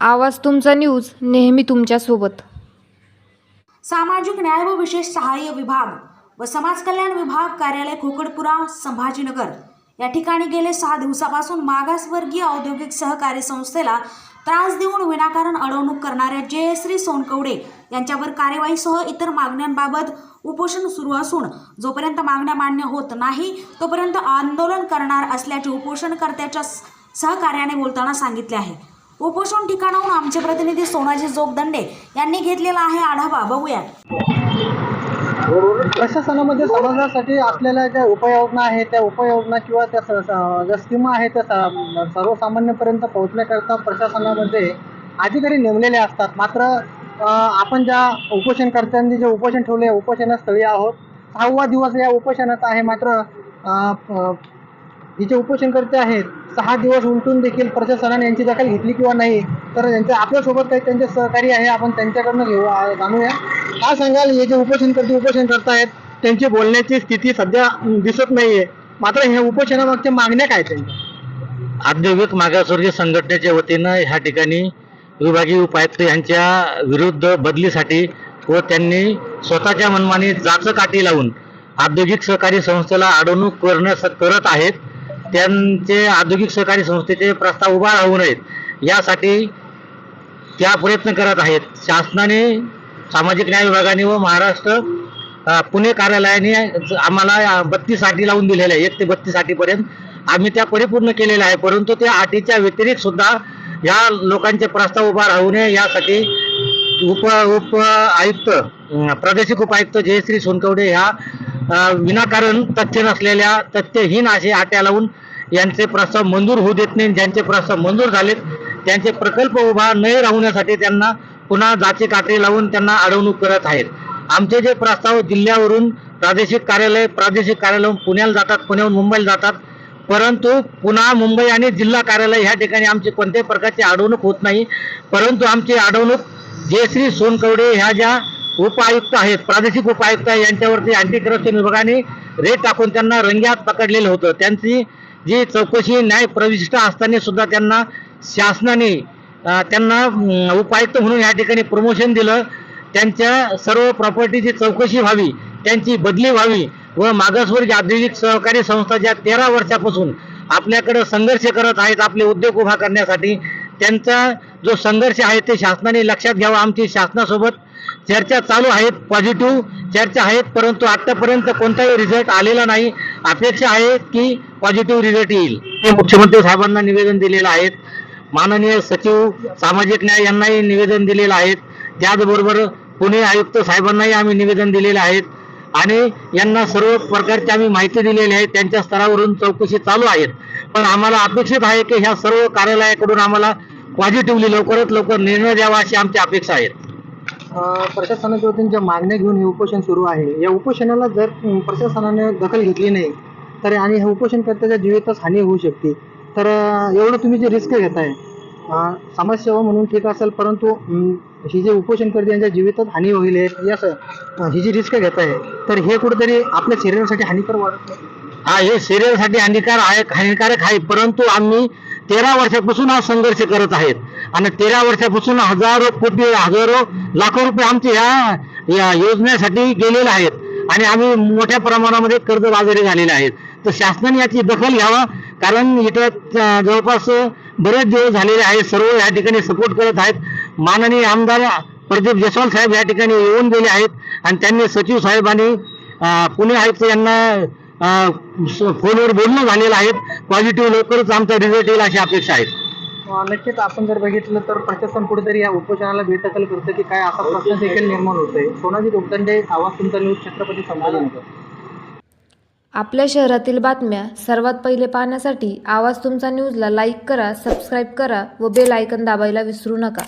आवाज तुमचा न्यूज नेहमी तुमच्यासोबत. सामाजिक न्याय व विशेष सहाय्य विभाग व समाज कल्याण विभाग कार्यालय खोकडपुरा संभाजीनगर. या ठिकाणी गेले सहा दिवसापासून मागासवर्गीय औद्योगिक सहकारी संस्थेला त्रास देऊन विनाकारण अडवणूक करणाऱ्या जयश्री सोनकवडे यांच्यावर कार्यवाहीसह इतर मागण्यांबाबत उपोषण सुरू असून जोपर्यंत मागण्या मान्य होत नाही तोपर्यंत आंदोलन करणार असल्याचे उपोषणकर्त्याच्या सहकार्याने बोलताना सांगितले आहे. उपोषण ठिकाणाहून आमचे प्रतिनिधी सोनाजी जोगदंडे यांनी घेतलेला आहे आढावा. बघूया. प्रशासनामध्ये समाजासाठी असलेल्या ज्या उपाययोजना आहेत त्या उपाययोजना किंवा त्या ज्या स्कीमा आहेत त्या स- सर्वसामान्यपर्यंत पोहोचण्याकरता प्रशासनामध्ये अधिकारी नेमलेले असतात. मात्र आपण ज्या उपोषणकर्त्यांनी जे उपोषण ठेवले उपोषणस्थळी आहोत. सहावा दिवस या उपोषणाचा आहे. मात्र हे जे उपोषणकर्ते आहेत सहा दिवस उलटून देखील प्रशासनाने यांची दखल घेतली किंवा नाही तर त्यांच्या आपल्यासोबत काही त्यांचे सहकारी आहे आपण त्यांच्याकडनं घेऊ जाणूया. काय सांगाल हे जे उपोषणकर्ते उपोषण करतायत त्यांची बोलण्याची स्थिती सध्या दिसत दिसत नाहीये. मात्र हे उपोषणामागच्या मागण्या काय त्यांच्या? औद्योगिक मागासवर्गीय संघटनेच्या वतीनं ह्या ठिकाणी विभागीय उपायुक्त यांच्या विरुद्ध बदलीसाठी व त्यांनी स्वतःच्या मनमानी जाचकाठी लावून औद्योगिक सहकारी संस्थेला अडवणूक करण्यास करत आहेत. त्यांचे औद्योगिक सहकारी संस्थेचे प्रस्ताव उभा राहू नयेत. यासाठी त्या प्रयत्न करत आहेत. शासनाने सामाजिक न्याय विभागाने व महाराष्ट्र पुणे कार्यालयाने आम्हाला बत्तीस अटी लावून दिलेल्या आहे एक ते बत्तीस अटीपर्यंत आम्ही त्या परिपूर्ण केलेल्या आहे परंतु त्या अटीच्या व्यतिरिक्त सुद्धा या लोकांचे प्रस्ताव उभा राहू नये. यासाठी उप उप आयुक्त प्रादेशिक उपायुक्त जयश्री सोनकवडे ह्या विनाकारण तथ्य नसलेल्या तथ्यहीन असे आट्या लावून यांचे प्रस्ताव मंजूर होऊ देत नाही. ज्यांचे प्रस्ताव मंजूर झालेत त्यांचे प्रकल्प उभा न राहण्यासाठी त्यांना पुन्हा जाचे काटे लावून त्यांना अडवणूक करत आहेत. आमचे जे प्रस्ताव जिल्ह्यावरून प्रादेशिक कार्यालय प्रादेशिक कार्यालय पुण्याला जातात पुण्याहून मुंबईला जातात परंतु पुन्हा मुंबई आणि जिल्हा कार्यालय ह्या ठिकाणी आमची कोणत्याही प्रकारची अडवणूक होत नाही. परंतु आमची अडवणूक जयश्री सोनकवडे ह्या ज्या उपायुक्त आहेत प्रादेशिक उपायुक्त आहे यांच्यावरती अँटी करप्शन विभागाने रेट टाकून त्यांना रंग्यात पकडलेलं होतं. त्यांची जी चौकशी न्याय प्रविष्ट असताना सुद्धा त्यांना शासनाने त्यांना उपायुक्त म्हणून या ठिकाणी प्रमोशन दिलं. त्यांच्या सर्व प्रॉपर्टीची चौकशी व्हावी त्यांची बदली व्हावी व मागासवर्गीय औद्योगिक सहकारी संस्था ज्या तेरा वर्षापासून आपल्याकडं संघर्ष करत आहेत आपले उद्योग उभा करण्यासाठी त्यांचा जो संघर्ष आहे ते शासनाने लक्षात घ्यावा. आमची शासनासोबत चर्चा चालू आहेत पॉझिटिव्ह चर्चा आहेत परंतु आतापर्यंत कोणताही रिझल्ट आलेला नाही. अपेक्षा आहे की पॉझिटिव्ह रिझल्ट येईल. ते मुख्यमंत्री साहेबांना निवेदन दिलेलं आहे माननीय सचिव सामाजिक न्याय यांनाही निवेदन दिलेलं आहे त्याचबरोबर पुणे आयुक्त साहेबांनाही आम्ही निवेदन दिलेलं आहे आणि यांना सर्व प्रकारची आम्ही माहिती दिलेली आहे. त्यांच्या स्तरावरून चौकशी चालू आहेत. पण आम्हाला अपेक्षित आहे की ह्या सर्व कार्यालयाकडून आम्हाला पॉझिटिव्हली लवकरात लवकर निर्णय द्यावा अशी आमची अपेक्षा आहेत प्रशासनाच्या वतीने ज्या मागण्या घेऊन हे उपोषण सुरू आहे या उपोषणाला जर प्रशासनाने दखल घेतली नाही तर आणि हे उपोषणकर्त्याच्या जीवितच हानी होऊ शकते. तर एवढं तुम्ही जे रिस्क घेताय समाजसेवा म्हणून ठीक असेल परंतु ही जे उपोषणकर्ते यांच्या जीवितच हानी होईल हे- ही जी रिस्क घेताय तर हे कुठेतरी आपल्या शरीरासाठी हानिकर वाटत हा हे शरीरासाठी हानिकार आहे हानिकारक आहे परंतु आम्ही तेरा वर्षापासून हा संघर्ष करत आहेत. आणि तेरा वर्षापासून हजारो कोटी हजारो लाखो रुपये आमचे ह्या या योजनेसाठी गेलेले आहेत. आणि आम्ही मोठ्या प्रमाणामध्ये कर्ज बाजारी झालेले आहेत. तर शासनाने याची दखल घ्यावा कारण इथं जवळपास बरेच दिवस झालेले आहेत. सर्व या ठिकाणी सपोर्ट करत आहेत. माननीय आमदार प्रदीप जयस्वाल साहेब या ठिकाणी येऊन गेले आहेत. आणि त्यांनी सचिव साहेबांनी पुणे आयुक्त यांना फोनवर बोलणं झालेलं आहेत पॉझिटिव्ह लवकरच आमचा रिझल्ट येईल अशी अपेक्षा आहे. नक्कीच आपण जर बघितलं तर प्रशासन कुठेतरी या उपोषणाला बेदखल करतं की काय असा प्रश्न देखील निर्माण होतोय. सोनाजी लोकदंडे आवाज तुमचा न्यूज छत्रपती संभाजीनगर. आपल्या शहरातील बातम्या सर्वात पहिले पाहण्यासाठी आवाज तुमचा न्यूजला लाईक करा सबस्क्राईब करा व बेल आयकन दाबायला विसरू नका.